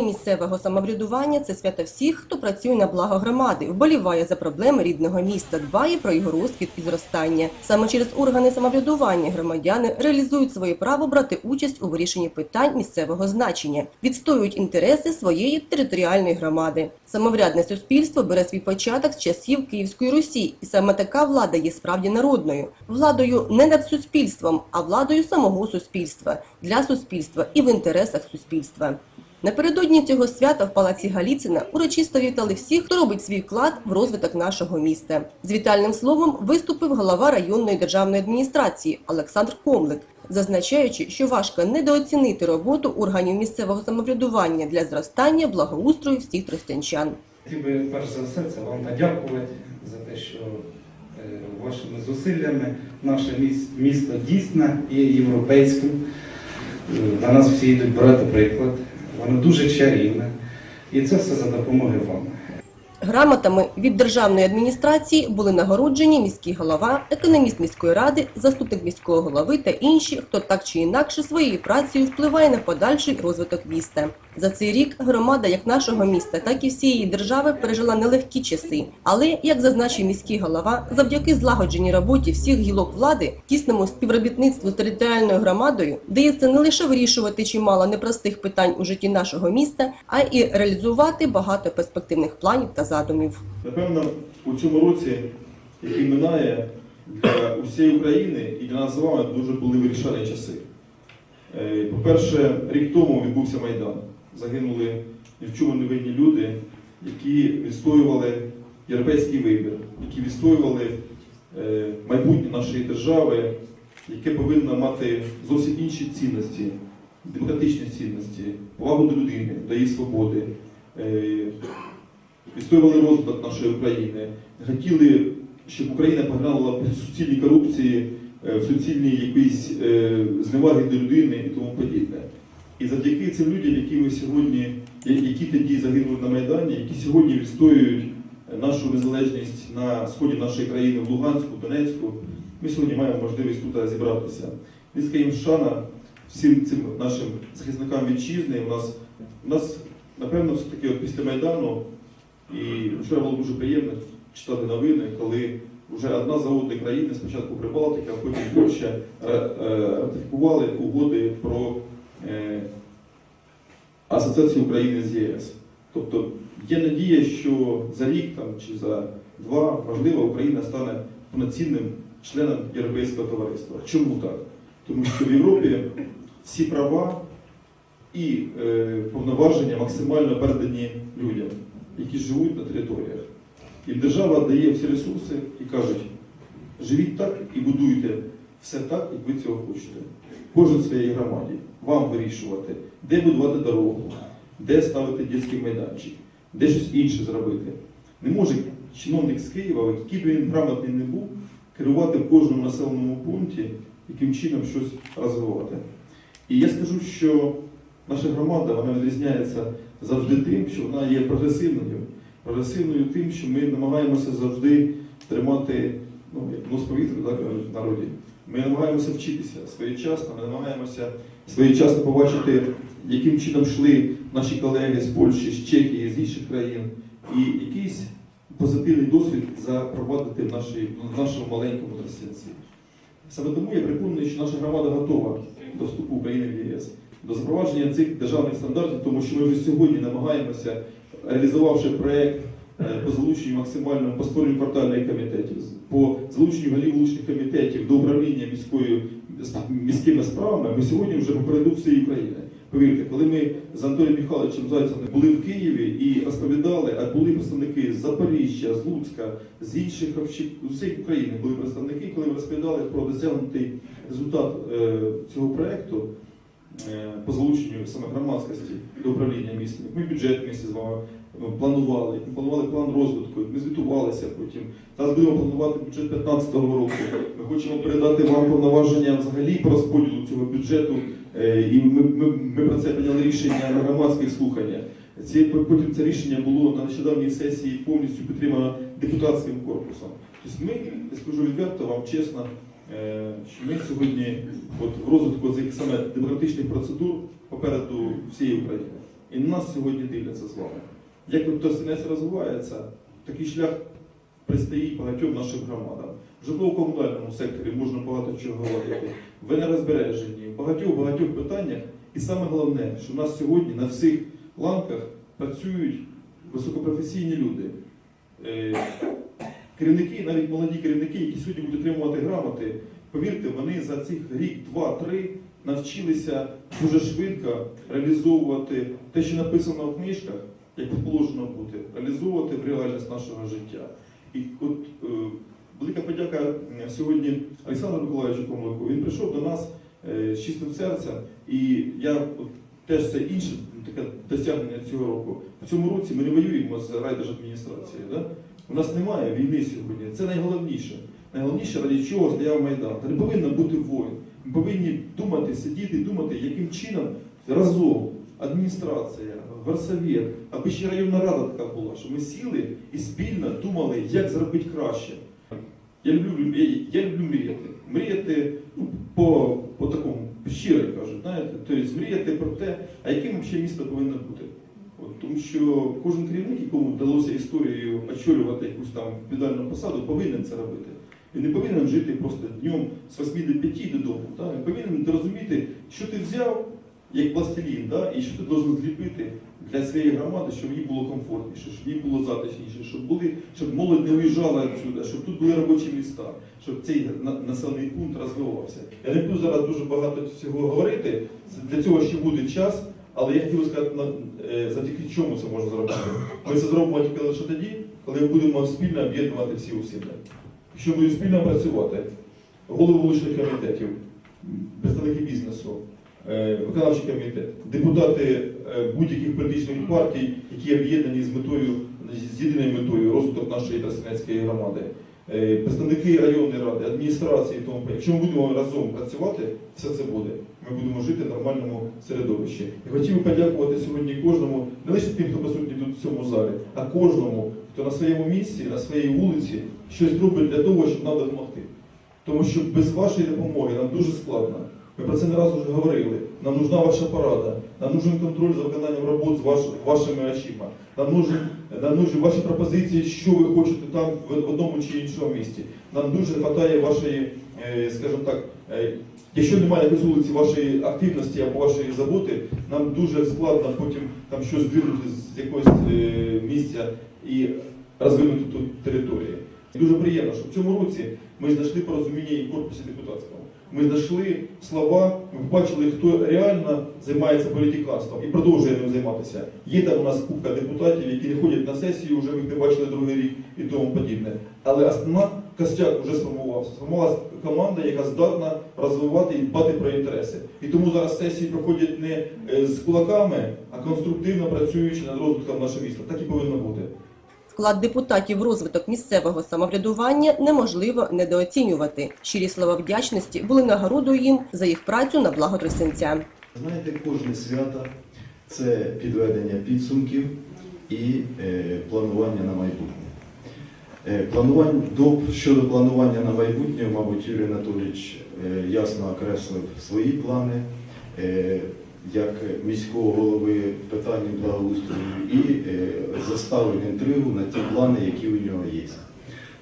День місцевого самоврядування це свято всіх, хто працює на благо громади, вболіває за проблеми рідного міста, дбає про його розквіт і зростання. Саме через органи самоврядування громадяни реалізують своє право брати участь у вирішенні питань місцевого значення, відстоюють інтереси своєї територіальної громади. Самоврядне суспільство бере свій початок з часів Київської Русі, і саме така влада є справді народною. Владою не над суспільством, а владою самого суспільства для суспільства і в інтересах суспільства. Напередодні цього свята в палаці Галіцина урочисто вітали всіх, хто робить свій вклад в розвиток нашого міста. З вітальним словом виступив голова районної державної адміністрації Олександр Комлик, зазначаючи, що важко недооцінити роботу органів місцевого самоврядування для зростання благоустрою всіх тростянчан. Хотів би перш за все це вам подякувати за те, що е, вашими зусиллями наше місто дійсно є європейським. Е, На нас всі йдуть брати приклад. Воно дуже чарівне. І це все за допомогою вам. Грамотами від державної адміністрації були нагороджені міський голова, економіст міської ради, заступник міського голови та інші, хто так чи інакше своєю працею впливає на подальший розвиток міста. За цей рік громада як нашого міста, так і всієї держави пережила нелегкі часи. Але, як зазначив міський голова, завдяки злагодженій роботі всіх гілок влади, тісному співробітництву з територіальною громадою, вдається не лише вирішувати чимало непростих питань у житті нашого міста, а й реалізувати багато перспективних планів та задумів. Напевно, у цьому році, який минає для усієї України і для нас з вами дуже були вирішальні часи. Е, По-перше, рік тому відбувся Майдан. Загинули ні в чому невинні люди, які відстоювали європейський вибір, які відстоювали е, майбутнє нашої держави, яке повинно мати зовсім інші цінності, демократичні цінності, повагу до людини, до її свободи. Е, відстоювали розвиток нашої України, хотіли, щоб Україна погнала в суцільній корупції, е, в суцільній якоїсь е, зневаги до людини і тому подібне. І завдяки цим людям, які ми сьогодні, які тоді загинули на Майдані, які сьогодні відстоюють нашу незалежність на сході нашої країни, в Луганську, Донецьку, ми сьогодні маємо можливість тут зібратися. Низька їм шана всім цим нашим захисникам вітчизни. У нас, у нас напевно, все-таки після Майдану і вчора було дуже приємно читати новини, коли вже одна за одною країни, спочатку Прибалтика, а потім Польща, е, ратифікували угоди про е, асоціацію України з ЄС. Тобто є надія, що за рік там, чи за два, можливо, Україна стане повноцінним членом Європейського товариства. Чому так? Тому що в Європі всі права і е, повноваження максимально передані які живуть на територіях. І держава дає всі ресурси і кажуть, живіть так і будуйте все так, як ви цього хочете. Кожен в своїй громаді. Вам вирішувати, де будувати дорогу, де ставити дитячий майданчик, де щось інше зробити. Не може чиновник з Києва, який би він грамотний не був, керувати в кожному населеному пункті, яким чином щось розвивати. І я скажу, що наша громада вона відрізняється завжди тим, що вона є прогресивною. Прогресивною тим, що ми намагаємося завжди тримати ну, нос повітря, так в народі. Ми намагаємося вчитися своєчасно, ми намагаємося своєчасно побачити, яким чином йшли наші колеги з Польщі, з Чехії, з інших країн, і якийсь позитивний досвід запровадити в, нашій, в нашому маленькому тростянці. Саме тому я переконаний, що наша громада готова до вступу України в ЄС, до запровадження цих державних стандартів, тому що ми вже сьогодні намагаємося, реалізувавши проєкт е, по залученню максимальному по створенню квартальних комітетів, по залученню голів вуличних комітетів до управління міською, міськими справами, ми сьогодні вже попереду всієї України. Повірте, коли ми з Анатолієм Михайловичем Зайцевим були в Києві і розповідали, а були представники з Запоріжжя, з Луцька, з інших з України були представники, коли ми розповідали про досягнутий результат е, цього проєкту по залученню саме громадськості до управління містом. Ми бюджет місті з вами ну, планували, ми планували план розвитку, ми звітувалися потім. Зараз будемо планувати бюджет 2015 року. Ми хочемо передати вам повноваження взагалі по розподілу цього бюджету. Е, І ми, ми, ми про це прийняли рішення на громадських слуханнях. Ці, потім це рішення було на нещодавній сесії повністю підтримано депутатським корпусом. Тобто ми, я скажу відверто вам чесно, е, ми сьогодні от, в розвитку цих саме демократичних процедур попереду всієї України. І на нас сьогодні дивляться з вами. Як от Тростянець розвивається, такий шлях предстоїть багатьом нашим громадам. В житлово-комунальному секторі можна багато чого говорити, в енергозбереженні, в багатьох-багатьох питаннях. І саме головне, що в нас сьогодні на всіх ланках працюють високопрофесійні люди. Е, Керівники, навіть молоді керівники, які сьогодні будуть отримувати грамоти, повірте, вони за цих рік, два-три навчилися дуже швидко реалізовувати те, що написано в книжках, як положено бути, реалізовувати в реальність нашого життя. І от е, велика подяка сьогодні Олександру Миколаївичу Комлику. Він прийшов до нас е, з чистим серцем, і я от, теж це інше таке досягнення цього року. В цьому році ми не воюємо з райдержадміністрацією. Да? У нас немає війни сьогодні. Це найголовніше. Найголовніше, ради чого стояв Майдан. Та не повинно бути воїн. Ми повинні думати, сидіти, думати, яким чином разом адміністрація, горсовет, аби ще районна рада така була, що ми сіли і спільно думали, як зробити краще. Я люблю, я, я люблю мріяти. Мріяти ну, по, по такому щиро кажуть, знаєте, тобто мріяти про те, а яким ще місто повинно бути. От, тому що кожен керівник, якому вдалося історією очолювати якусь там відповідальну посаду, повинен це робити. Він не повинен жити просто днем з 8 до 5 додому. Він повинен розуміти, що ти взяв як пластилін, да? і що ти должен зліпити для своєї громади, щоб їй було комфортніше, щоб їй було затишніше, щоб були, щоб молодь не уїжджала відсюди, щоб тут були робочі міста, щоб цей населений пункт розвивався. Я не буду зараз дуже багато всього говорити. Для цього ще буде час. Але я хотів би сказати, е, завдяки чому це можна зробити. Ми це зробимо тільки лише тоді, коли будемо спільно об'єднувати всі усилля. Якщо будемо спільно працювати, голови вуличних комітетів, представники бізнесу, виконавчий комітет, депутати е, будь-яких політичних партій, які об'єднані з метою, з єдиною метою розвиток нашої Тростянецької громади, е, представники районної ради, адміністрації і тому. Якщо ми будемо разом працювати, все це буде. Ми будемо жити в нормальному середовищі. Я хотів би подякувати сьогодні кожному, не лише тим, хто присутній тут в цьому залі, а кожному, хто на своєму місці, на своїй вулиці щось робить для того, щоб нам допомогти. Тому що без вашої допомоги нам дуже складно. Ми про це не раз вже говорили. Нам нужна ваша порада, нам нужен контроль за виконанням робот з ваш, вашими очима. Нам нужен, нам нужні ваші пропозиції, що ви хочете там в одному чи іншому місті. Нам дуже вистачає вашої, е, скажімо так, е, якщо немає якоїсь вулиці вашої активності або вашої заботи, нам дуже складно потім там щось двинути з якогось е, місця і розвинути тут території. Дуже приємно, що в цьому році ми знайшли порозуміння і корпусі депутатському. Ми знайшли слова, ми побачили, хто реально займається політиканством і продовжує ним займатися. Є там у нас купка депутатів, які не ходять на сесію, вже ми не бачили другий рік і тому подібне. Але основна костяк вже сформувався. Сформувалася команда, яка здатна розвивати і дбати про інтереси. І тому зараз сесії проходять не е, з кулаками, а конструктивно працюючи над розвитком нашого міста. Так і повинно бути. Вклад депутатів в розвиток місцевого самоврядування неможливо недооцінювати. Щирі слова вдячності були нагородою їм за їх працю на благо Тростянця. Знаєте, кожне свято це підведення підсумків і е, планування на майбутнє. Е, планувань, до, щодо планування на майбутнє, мабуть, Юрій Анатолійович е, ясно окреслив свої плани як міського голови питання благоустрою і е, заставив інтригу на ті плани, які у нього є.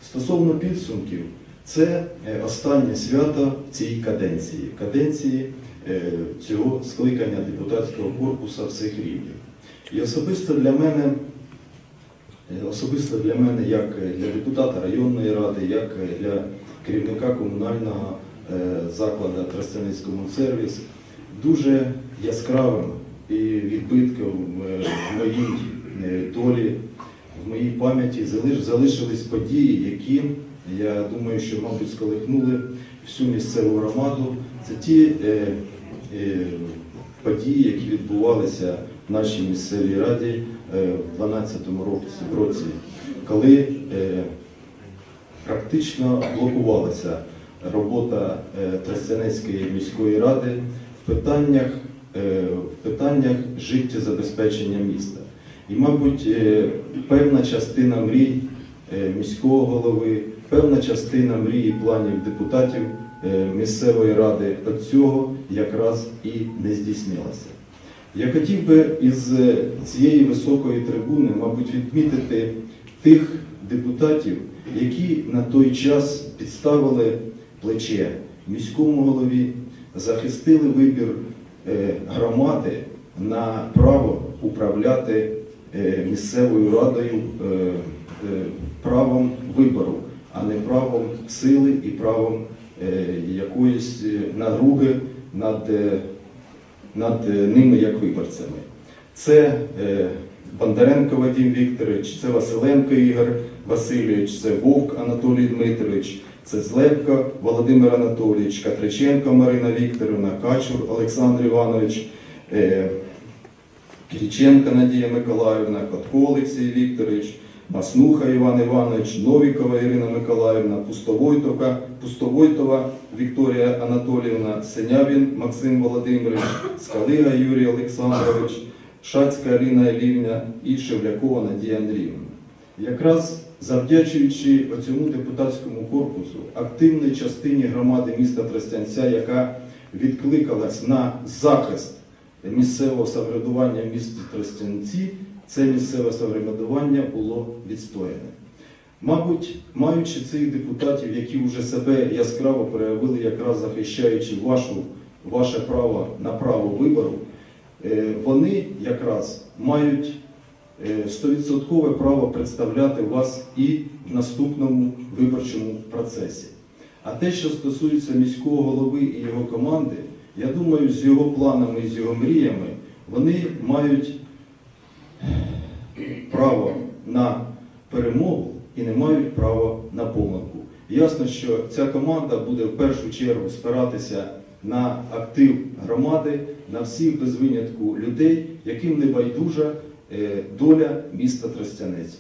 Стосовно підсумків, це е, останнє свято цій каденції, каденції е, цього скликання депутатського корпусу всіх рівнів. І особисто для мене, особисто для мене, як для депутата районної ради, як для керівника комунального закладу Тростяницькому сервіс, дуже яскравим і відбитком е, в моїй е, долі, в моїй пам'яті залишились події, які, я думаю, що, мабуть, сколихнули всю місцеву громаду. Це ті е, е, події, які відбувалися в нашій місцевій раді е, в 2012 році, коли е, практично блокувалася робота е, Тростянецької міської ради питаннях, е, в питаннях життєзабезпечення міста. І, мабуть, е, певна частина мрій е, міського голови, певна частина мрій і планів депутатів місцевої ради від цього якраз і не здійснилася. Я хотів би із цієї високої трибуни, мабуть, відмітити тих депутатів, які на той час підставили плече міському голові, захистили вибір е, громади на право управляти е, місцевою радою е, правом вибору, а не правом сили і правом якоїсь надруги над, над ними як виборцями. Це е, Бондаренко Вадим Вікторович, це Василенко Ігор Васильович, це Вовк Анатолій Дмитрович, це Злепко Володимир Анатолійович, Катриченко Марина Вікторівна, Качур Олександр Іванович, е, Кириченко Надія Миколаївна, Котко Олексій Вікторович, Маснуха Іван Іванович, Новікова Ірина Миколаївна, Пустовойтова, Пустовойтова Вікторія Анатоліївна, Синявін Максим Володимирович, Скалига Юрій Олександрович, Шацька Аліна Елівна і Шевлякова Надія Андріївна. Якраз завдячуючи цьому депутатському корпусу, активній частині громади міста Тростянця, яка відкликалась на захист місцевого самоврядування в місті Тростянці, це місцеве самоврядування було відстояне. Мабуть, маючи цих депутатів, які вже себе яскраво проявили, якраз захищаючи вашу, ваше право на право вибору, вони якраз мають е, стовідсоткове право представляти вас і в наступному виборчому процесі. А те, що стосується міського голови і його команди, я думаю, з його планами і з його мріями вони мають право на перемогу і не мають права на помилку. Ясно, що ця команда буде в першу чергу спиратися на актив громади, на всіх без винятку людей, яким не байдужа е, доля міста Тростянець.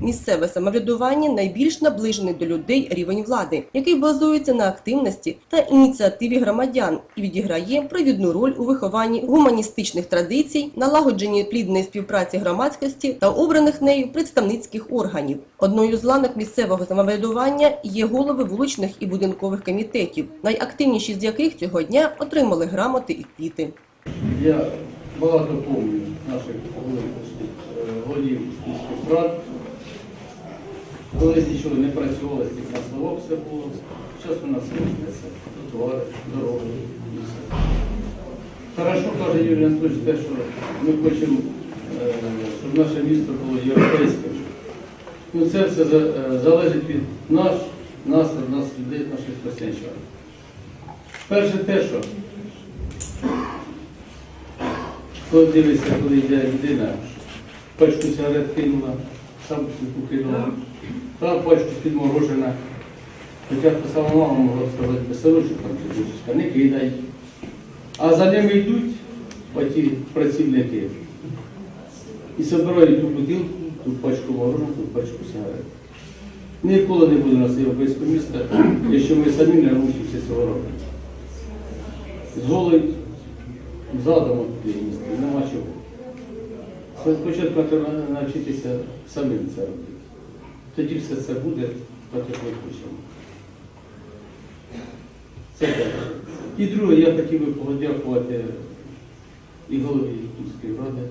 Місцеве самоврядування найбільш наближений до людей рівень влади, який базується на активності та ініціативі громадян і відіграє провідну роль у вихованні гуманістичних традицій, налагодженні плідної співпраці громадськості та обраних нею представницьких органів. Одною з ланок місцевого самоврядування є голови вуличних і будинкових комітетів, найактивніші з яких цього дня отримали грамоти і квіти. Я багато пам'ятаю наших е, голів рад. Колись нічого не працювало, тільки на словах все було. Зараз у нас все. Тротуари, дороги. і все. Хорошо каже Юрій Анатольович те, що ми хочемо, е, щоб наше місто було європейським. Ну, це все е, залежить від нас, нас, від нас, людей, наших християнчан. Перше те, що коли дивишся, коли йде людина, пачку сигарет кинула, сам кинула, та пачку підморожена. Хоча сама мама могла б сказати, безсорочок там чи дочечка, не кидай. А за ними йдуть оті працівники і збирають ту бутилку, ту пачку мороженого, ту пачку сигарет. Ніколи не буде у нас європейського міста, якщо ми самі не навчимося цього робити. З голою задом туди їсти, нема чого. Спочатку треба навчитися самим це робити. Тоді все це буде так, як хочемо. Це перше. І друге, я хотів би подякувати і голові міської ради,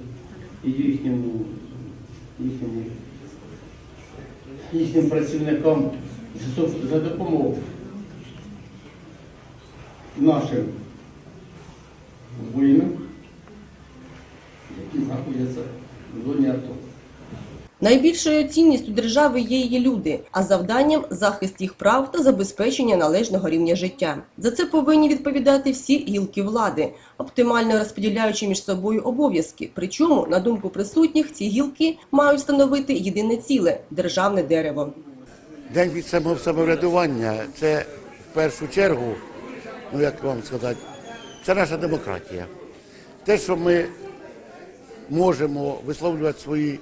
і їхньому, їхньому, їхнім працівникам за допомогу нашим Найбільшою цінністю держави є її люди, а завданням захист їх прав та забезпечення належного рівня життя. За це повинні відповідати всі гілки влади, оптимально розподіляючи між собою обов'язки. Причому, на думку присутніх, ці гілки мають становити єдине ціле державне дерево. День місцевого самоврядування це в першу чергу, ну як вам сказати, це наша демократія. Те, що ми можемо висловлювати свої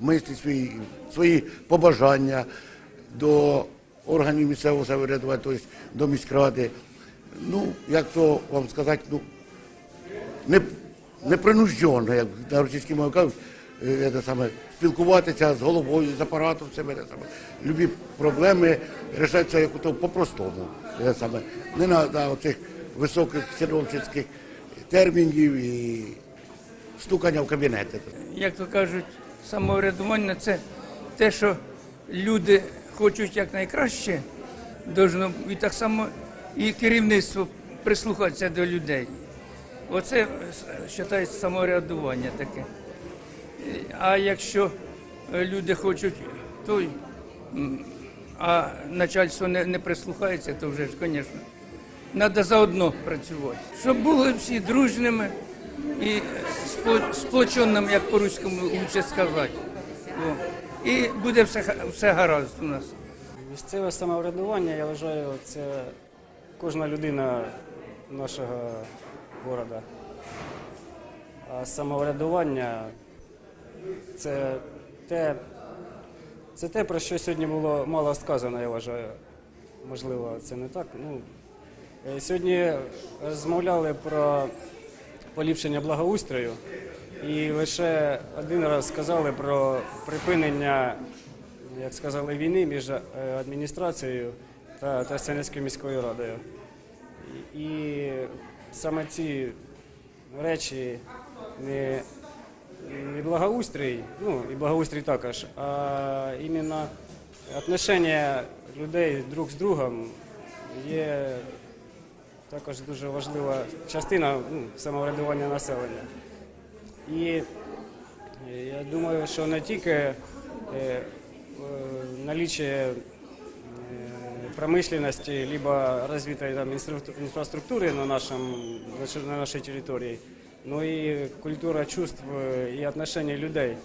мислі, свої, свої побажання до органів місцевого самоврядування, тобто до міськради. Ну, як то вам сказати, ну, не, непринуждено, як на російській мові кажуть, е, саме, спілкуватися з головою, з апаратом, це саме. Любі проблеми рішаються як то по-простому. Саме. Не на, оцих високих чиновницьких термінів і стукання в кабінети. як то кажуть, самоврядування це те, що люди хочуть якнайкраще, должно, і так само і керівництво прислухатися до людей. Оце вважається самоврядування таке. А якщо е, люди хочуть той, м, а начальство не, не прислухається, то вже ж, звісно, треба заодно працювати. Щоб були всі дружними і сплоченними, як по-руському лучше сказати. І буде все, все гаразд у нас. Місцеве самоврядування, я вважаю, це кожна людина нашого міста. А самоврядування це те, це те, про що сьогодні було мало сказано, я вважаю. Можливо, це не так. Ну, е, сьогодні розмовляли про поліпшення благоустрою і лише один раз сказали про припинення як сказали, війни між е, адміністрацією та Тростянецькою міською радою. І, саме ці речі не, не благоустрій, ну і благоустрій також, а іменно отношення людей друг з другом є також дуже важлива частина ну, самоврядування населення. І е, я думаю, що не тільки е, е, наличие э, промышленности, либо развитой там, инстру- инфраструктуры на, нашем, на нашей территории, но и культура чувств э, и отношений людей.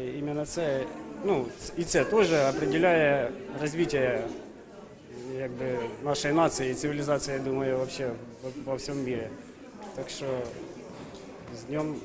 І іменно це, ну, і це теж определяє розвиття якби, нашої нації і цивілізації, я думаю, вообще во, всьому мірі. Так що з днем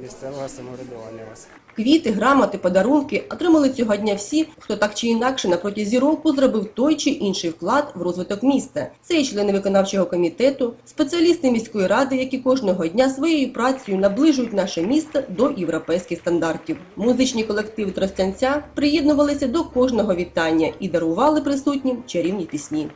місцевого самоврядування вас. Квіти, грамоти, подарунки отримали цього дня всі, хто так чи інакше на протязі року зробив той чи інший вклад в розвиток міста. Це і члени виконавчого комітету, спеціалісти міської ради, які кожного дня своєю працею наближують наше місто до європейських стандартів. Музичні колективи Тростянця приєднувалися до кожного вітання і дарували присутнім чарівні пісні.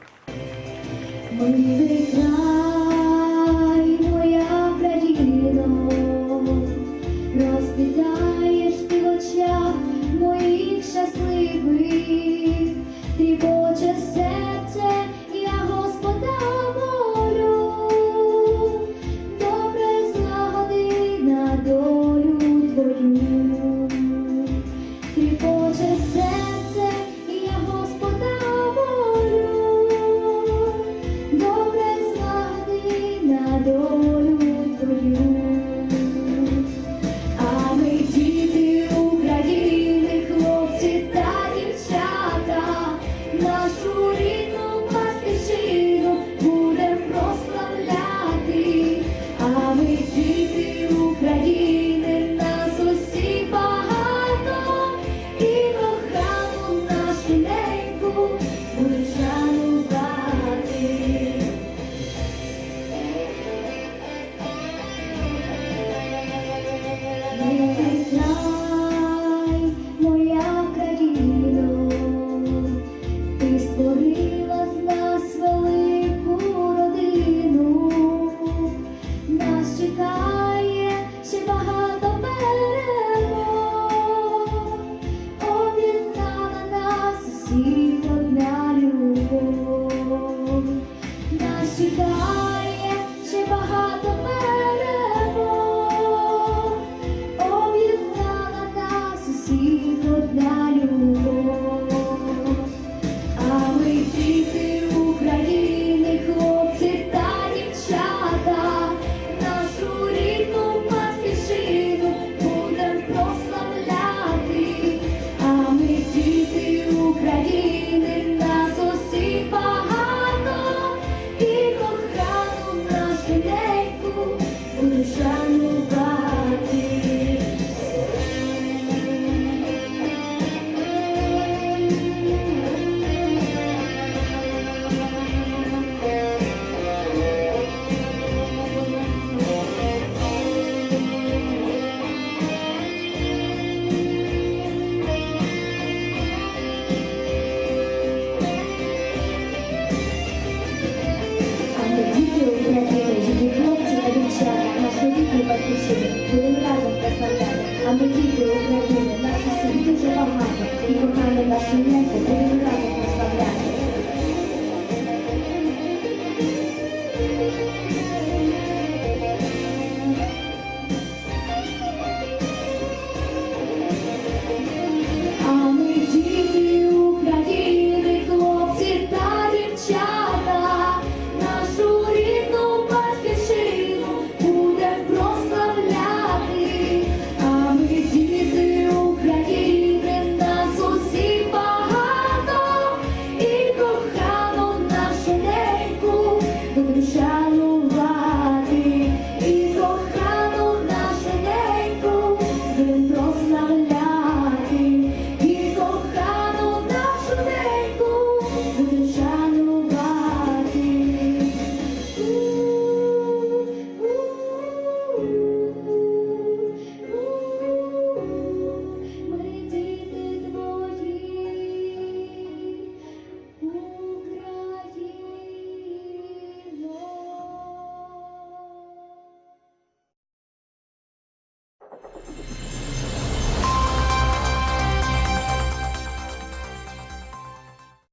Amici, io credo nella stessa vita c'è parlato, il contrario è la scimmia, il potere